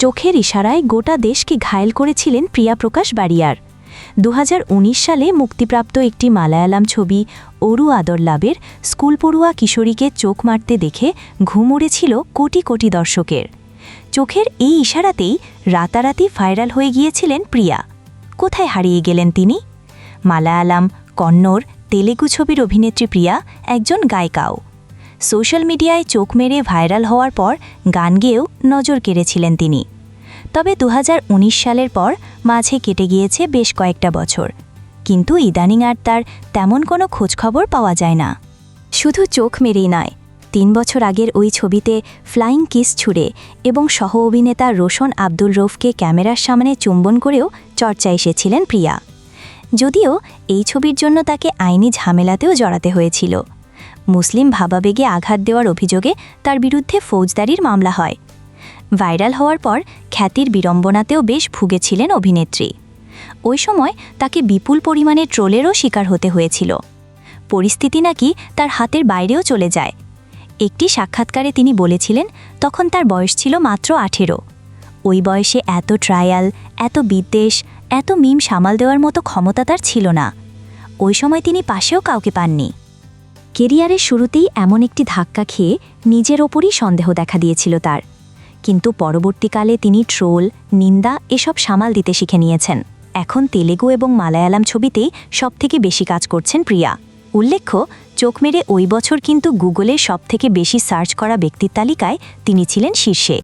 চোখের ইশারায় গোটা দেশকে ঘায়েল করেছিলেন প্রিয়া প্রকাশ বাড়িয়ার। দু হাজার উনিশ সালে মুক্তিপ্রাপ্ত একটি মালায়ালাম ছবি অরু আদর লাভের স্কুল পড়ুয়া কিশোরীকে চোখ মারতে দেখে ঘুম উড়েছিল কোটি কোটি দর্শকের। চোখের এই ইশারাতেই রাতারাতি ভাইরাল হয়ে গিয়েছিলেন প্রিয়া। কোথায় হারিয়ে গেলেন তিনি? মালায়ালাম, কন্নড়, তেলেগু ছবির অভিনেত্রী প্রিয়া, একজন গায়িকাও। সোশ্যাল মিডিয়ায় চোখ মেরে ভাইরাল হওয়ার পর গান গেয়েও নজর কেড়েছিলেন তিনি। তবে দুহাজার উনিশ সালের পর মাঝে কেটে গিয়েছে বেশ কয়েকটা বছর। কিন্তু ইদানিং আর তার তেমন কোনো খোঁজখবর পাওয়া যায় না। শুধু চোখ মেরেই নয়, তিন বছর আগের ওই ছবিতে ফ্লাইং কিস ছুড়ে এবং সহ অভিনেতা রোশন আব্দুল রৌফকে ক্যামেরার সামনে চুম্বন করেও চর্চা এসেছিলেন প্রিয়া। যদিও এই ছবির জন্য তাকে আইনি ঝামেলাতেও জড়াতে হয়েছিল। মুসলিম ভাবাবেগে আঘাত দেওয়ার অভিযোগে তার বিরুদ্ধে ফৌজদারির মামলা হয়। ভাইরাল হওয়ার পর খ্যাতির বিড়ম্বনাতেও বেশ ভুগেছিলেন অভিনেত্রী। ওই সময় তাকে বিপুল পরিমাণে ট্রোলেরও শিকার হতে হয়েছিল। পরিস্থিতি নাকি তার হাতের বাইরেও চলে যায়। একটি সাক্ষাৎকারে তিনি বলেছিলেন, তখন তার বয়স ছিল মাত্র আঠেরো। ওই বয়সে এত ট্রায়াল, এত বিদ্বেষ, এত মিম সামাল দেওয়ার মতো ক্ষমতা তার ছিল না। ওই সময় তিনি পাশেও কাউকে পাননি। কেরিয়ারের শুরুতেই এমন একটি ধাক্কা খেয়ে নিজের ওপরই সন্দেহ দেখা দিয়েছিল তার। কিন্তু পরবর্তীকালে তিনি ট্রোল, নিন্দা এসব সামাল দিতে শিখে নিয়েছেন। এখন তেলেগু এবং মালায়ালাম ছবিতেই সবথেকে বেশি কাজ করছেন প্রিয়া। উল্লেখ্য, চোখ মেরে ওই বছর কিন্তু গুগলের সবথেকে বেশি সার্চ করা ব্যক্তির তালিকায় তিনি ছিলেন শীর্ষে।